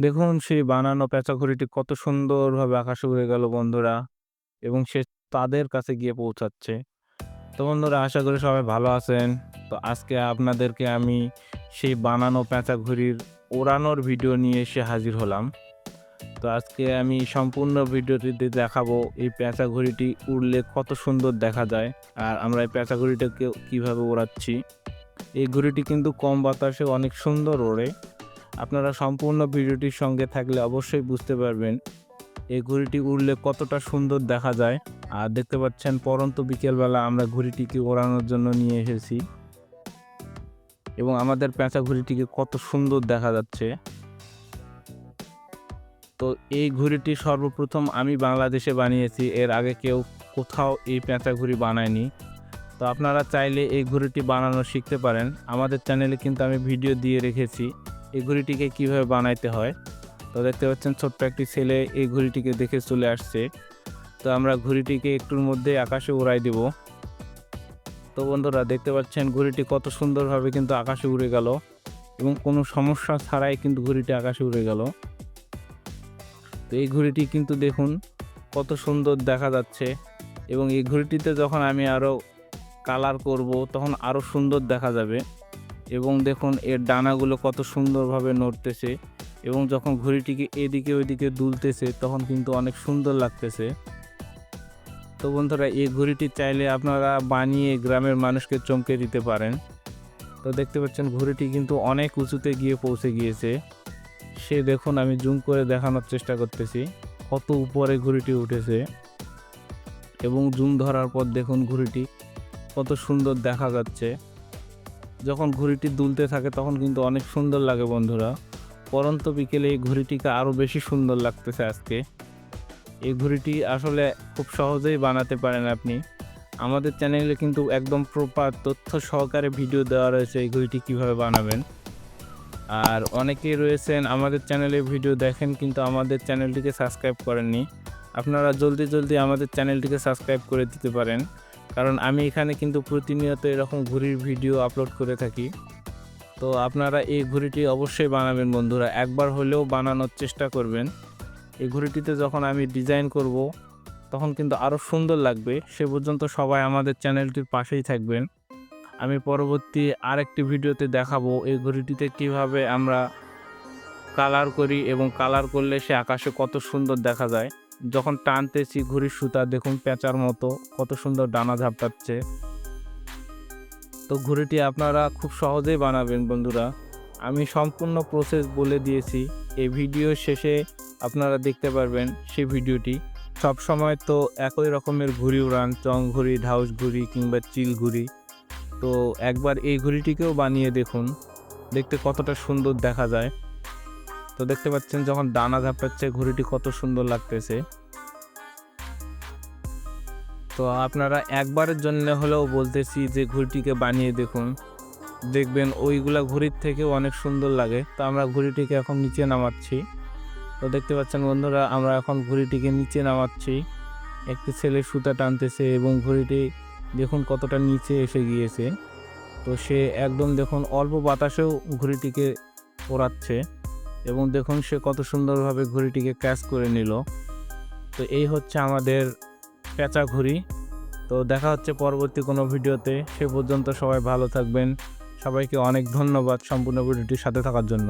দেখুন, সেই বানানো পেঁচাঘড়িটি কত সুন্দরভাবে আকাশে উড়ে গেল বন্ধুরা এবং সে তাদের কাছে গিয়ে পৌঁছাচ্ছে। তো বন্ধুরা, আশা করি সবাই ভালো আছেন। তো আজকে আপনাদেরকে আমি সেই বানানো পেঁচা ঘুড়ির ওড়ানোর ভিডিও নিয়ে এসে হাজির হলাম। তো আজকে আমি সম্পূর্ণ ভিডিওটিতে দেখাবো এই পেঁচা ঘড়িটি উড়লে কত সুন্দর দেখা যায় আর আমরা এই পেঁচা ঘড়িটাকে কীভাবে ওড়াচ্ছি। এই ঘড়িটি কিন্তু কম বাতাসে অনেক সুন্দর ওড়ে। আপনারা সম্পূর্ণ ভিডিওটির সঙ্গে থাকলে অবশ্যই বুঝতে পারবেন এই ঘড়িটি উড়লে কতটা সুন্দর দেখা যায়। আর দেখতে পাচ্ছেন পরন্ত বিকেলবেলা আমরা ঘুড়িটিকে ওড়ানোর জন্য নিয়ে এসেছি। এবং আমাদের পেঁচা ঘুড়িটিকে কত সুন্দর দেখা যাচ্ছে। তো এই ঘুড়িটি সর্বপ্রথম আমি বাংলাদেশে বানিয়েছি, এর আগে কেউ কোথাও এই পেঁচা ঘুড়ি বানায়নি। তো আপনারা চাইলে এই ঘড়িটি বানানো শিখতে পারেন। আমাদের চ্যানেলে কিন্তু আমি ভিডিও দিয়ে রেখেছি। এই ঘড়িটিকে কীভাবে বানাইতে হয়? তো দেখতে পাচ্ছেন ছোট্ট একটি ছেলে এই ঘড়িটিকে দেখে চলে আসছে। তো আমরা ঘড়িটিকে একটুর মধ্যে আকাশে উড়াই দেব। তো বন্ধুরা, দেখতে পাচ্ছেন ঘড়িটি কত সুন্দরভাবে কিন্তু আকাশে উড়ে গেল এবং কোনো সমস্যা ছাড়াই কিন্তু ঘড়িটি আকাশে উড়ে গেল। তো এই ঘড়িটি কিন্তু দেখুন কত সুন্দর দেখা যাচ্ছে এবং এই ঘড়িটিতে যখন আমি আরও কালার করব, তখন আরও সুন্দর দেখা যাবে। এবং দেখুন এর ডানাগুলো কত সুন্দরভাবে নড়তেছে এবং যখন ঘড়িটিকে এদিকে ওইদিকে দুলতেছে, তখন কিন্তু অনেক সুন্দর লাগতেছে। তো বন্ধুরা, এই ঘড়িটি চাইলে আপনারা বানিয়ে গ্রামের মানুষকে চমকে দিতে পারেন। তো দেখতে পাচ্ছেন, ঘড়িটি কিন্তু অনেক উঁচুতে গিয়ে পৌঁছে গিয়েছে। সে দেখুন, আমি জুম করে দেখানোর চেষ্টা করতেছি, কত উপরে ঘড়িটি উঠেছে। এবং জুম ধরার পর দেখুন, ঘড়িটি কত সুন্দর দেখা যাচ্ছে। যখন ঘড়িটি দুলতে থাকে তখন কিন্তু অনেক সুন্দর লাগে বন্ধুরা। পরন্ত বিকেলে এই ঘড়িটিকে আরও বেশি সুন্দর লাগতেছে আজকে। এই ঘড়িটি আসলে খুব সহজেই বানাতে পারেন আপনি। আমাদের চ্যানেলে কিন্তু একদম প্রপার তথ্য সহকারে ভিডিও দেওয়া রয়েছে এই ঘড়িটি কীভাবে বানাবেন। আর অনেকেই রয়েছেন আমাদের চ্যানেলে ভিডিও দেখেন কিন্তু আমাদের চ্যানেলটিকে সাবস্ক্রাইব করেননি। আপনারা জলদি জলদি আমাদের চ্যানেলটিকে সাবস্ক্রাইব করে দিতে পারেন। কারণ আমি এখানে কিন্তু প্রতিনিয়ত এরকম ঘুড়ির ভিডিও আপলোড করে থাকি। তো আপনারা এই ঘুড়িটি অবশ্যই বানাবেন বন্ধুরা। একবার হলেও বানানোর চেষ্টা করবেন। এই ঘুড়িটিতে যখন আমি ডিজাইন করব, তখন কিন্তু আরও সুন্দর লাগবে। সে পর্যন্ত সবাই আমাদের চ্যানেলটির পাশেই থাকবেন। আমি পরবর্তী আরেকটি ভিডিওতে দেখাবো এই ঘড়িটিতে কীভাবে আমরা কালার করি এবং কালার করলে সে আকাশে কত সুন্দর দেখা যায়। যখন টানতেছি ঘড়ির সুতা, দেখুন পেঁচার মতো, কত সুন্দর ডানা ঝাপটাচ্ছে। তো ঘুড়িটি আপনারা খুব সহজেই বানাবেন বন্ধুরা। আমি সম্পূর্ণ প্রসেস বলে দিয়েছি। এই ভিডিও শেষে আপনারা দেখতে পারবেন সেই ভিডিওটি সব সময় তো একই রকমের ঘুড়ি উড়ান, চং ঘুড়ি, ঢাউস ঘুড়ি কিংবা চিল ঘুড়ি। তো একবার এই ঘুড়িটিকেও বানিয়ে দেখুন। দেখতে কতটা সুন্দর দেখা যায়। তো দেখতে পাচ্ছেন যখন ডানা ঝাপটাচ্ছে, ঘড়িটি কত সুন্দর লাগতেছে। তো আপনারা একবারের জন্য হলেও বলতেছি যে ঘড়িটিকে বানিয়ে দেখুন। দেখবেন ওইগুলা ঘড়ির থেকেও অনেক সুন্দর লাগে। তো আমরা ঘড়িটিকে এখন নিচে নামাচ্ছি। তো দেখতে পাচ্ছেন বন্ধুরা, আমরা এখন ঘড়িটিকে নিচে নামাচ্ছি। একটি ছেলে সুতা টানতেছে এবং ঘড়িটি দেখুন কতটা নিচে এসে গিয়েছে। তো সে একদম দেখুন অল্প বাতাসেও ঘড়িটিকে ওড়াচ্ছে। এবং দেখুন সে কত সুন্দরভাবে ঘড়িটিকে ক্যাচ করে নিল। তো এই হচ্ছে আমাদের পেঁচা ঘড়ি। তো দেখা হচ্ছে পরবর্তী কোনো ভিডিওতে। সে পর্যন্ত সবাই ভালো থাকবেন। সবাইকে অনেক ধন্যবাদ সম্পূর্ণ ভিডিওটির সাথে থাকার জন্য।